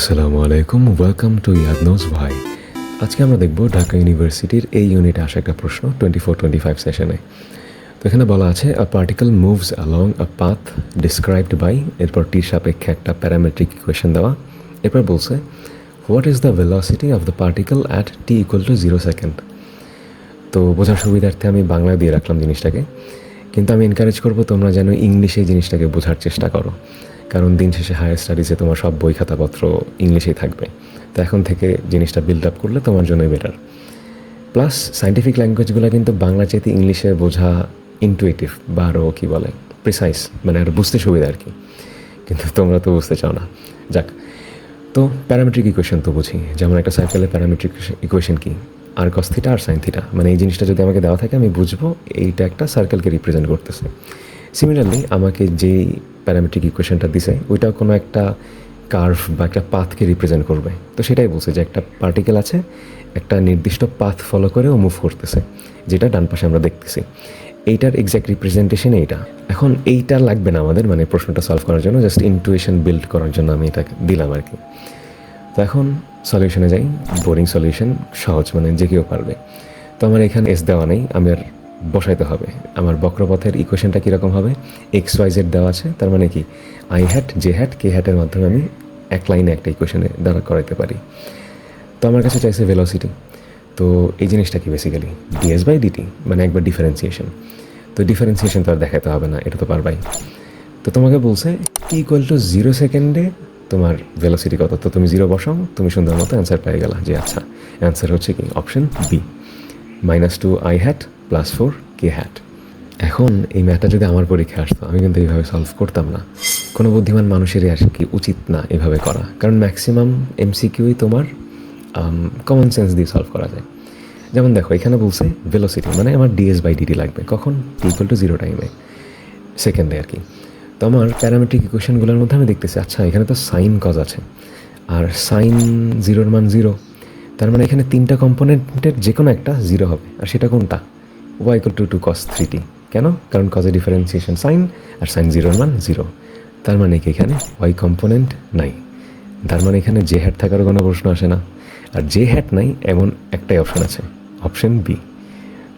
আসসালামু আলাইকুম welcome to ইয়াদনোজ ভাই। আজকে আমরা দেখব ঢাকা ইউনিভার্সিটির এই ইউনিটে আসা একটা প্রশ্ন টোয়েন্টি ফোর টোয়েন্টি ফাইভ সেশনে তো এখানে বলা আছে a particle moves along a path described by এরপর টির সাপেক্ষে একটা প্যারামেট্রিক ইকুয়েশন দেওয়া। এরপর বলছে what is the velocity of the particle at t equal to zero second তো বোঝার সুবিধার্থে আমি বাংলা দিয়ে রাখলাম জিনিসটাকে। কিন্তু আমি এনকারেজ করব তোমরা যেন ইংলিশে জিনিসটাকে বোঝার চেষ্টা করো। কারণ দিন শেষে হায়ার স্টাডিজে তোমার সব বই খাতাপত্র ইংলিশেই থাকবে। তো এখন থেকে জিনিসটা বিল্ড আপ করলে তোমার জন্যই বেটার প্লাস সাইন্টিফিক ল্যাঙ্গুয়েজগুলো কিন্তু বাংলা চাইতে ইংলিশে বোঝা ইনটুইটিভ বা আরও কী বলে প্রিসাইজ মানে আর বুঝতে সুবিধা আর কি। কিন্তু তোমরা তো বুঝতে চাও না। যাক, তো প্যারামেট্রিক ইকুয়েশন তো বুঝি। যেমন একটা সাইকেলের প্যারামেট্রিক ইকুয়েশন কী? আর কস থিটা আর সাইন থিটা মানে এই জিনিসটা যদি আমাকে দেওয়া থাকে, আমি বুঝব এইটা একটা সার্কেলকে রিপ্রেজেন্ট করতেছে। সিমিলারলি আমাকে যেই প্যারামেট্রিক ইকুয়েশনটা দিছে ওইটাও কোনো একটা কার্ভ বা একটা পাথকে রিপ্রেজেন্ট করবে। তো সেটাই বলছে যে একটা পার্টিকেল আছে, একটা নির্দিষ্ট পাথ ফলো করে ও মুভ করতেছে, যেটা ডান পাশে আমরা দেখতেছি। এইটার এক্স্যাক্ট রিপ্রেজেন্টেশন এইটা। এখন এইটা লাগবে না আমাদের মানে প্রশ্নটা সলভ করার জন্য জাস্ট ইনটুয়েশন বিল্ড করার জন্য আমি এটা দিলাম আর কি। তো এখন সলিউশনে যাই বোরিং সলিউশন সহজ মানে যে কেউ পারবে। তো আমার এখানে এস দেওয়া নেই আমার বসাইতে হবে। আমার বক্রপথের ইকুয়েশনটা কীরকম হবে? এক্স ওয়াই জেড দেওয়া আছে, তার মানে কি? I hat J hat K হ্যাটের মাধ্যমে আমি এক লাইনে একটা ইকুয়েশনে দ্বারা করাইতে পারি। তো আমার কাছে চাইছে ভেলোসিটি তো এই জিনিসটা কি বেসিক্যালি ডিএস বাই ডিটি মানে একবার ডিফারেন্সিয়েশন তো ডিফারেন্সিয়েশন তো আর দেখাতে হবে না, এটা তো পারবাই। তো তোমাকে বলছে ইকুয়াল টু জিরো সেকেন্ডে তোমার ভেলোসিটি কত? তো তুমি জিরো বসাও, তুমি সুন্দর মতো অ্যান্সার পেয়ে গেলা যে আচ্ছা অ্যান্সার হচ্ছে কি? Option B minus two i hat plus four k hat এখন এই ম্যাথটা যদি আমার পরীক্ষা আসতো, আমি কিন্তু এইভাবে সলভ করতাম না। কোনো বুদ্ধিমান মানুষেরই আর কি উচিত না এভাবে করা। কারণ ম্যাক্সিমাম এমসিকিউই তোমার কমন সেন্স দিয়ে সলভ করা যায়। যেমন দেখো, এখানে বলছে ভেলোসিটি মানে আমার ডিএস বাই ডিটি লাগবে। কখন? ইকুয়াল টু জিরো টাইমে সেকেন্ডে আর কি। তো আমার প্যারামেট্রিক ইকুয়েশনগুলোর মধ্যে আমি দেখতেছি আচ্ছা এখানে তো সাইন কজ আছে। আর সাইন জিরোর মান জিরো তার মানে এখানে তিনটা কম্পোনেন্টের যে কোনো একটা জিরো হবে। আর সেটা কোনটা? Y equal to two cos three T কেন? কারণ কজের ডিফারেন্সিয়েশন সাইন আর সাইন জিরোর মান জিরো তার মানে কি এখানে? ওয়াই কম্পোনেন্ট নাই। তার মানে এখানে যে হ্যাট থাকার কোনো প্রশ্ন আসে না। আর যে হ্যাট নাই, এমন একটাই অপশান আছে। অপশান বি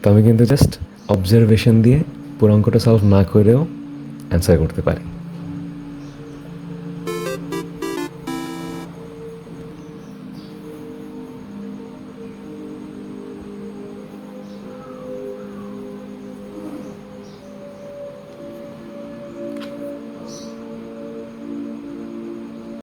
তো আমি কিন্তু জাস্ট অবজারভেশন দিয়ে পুরো অঙ্কটা সলভ না করেও অ্যান্সার করতে পারি।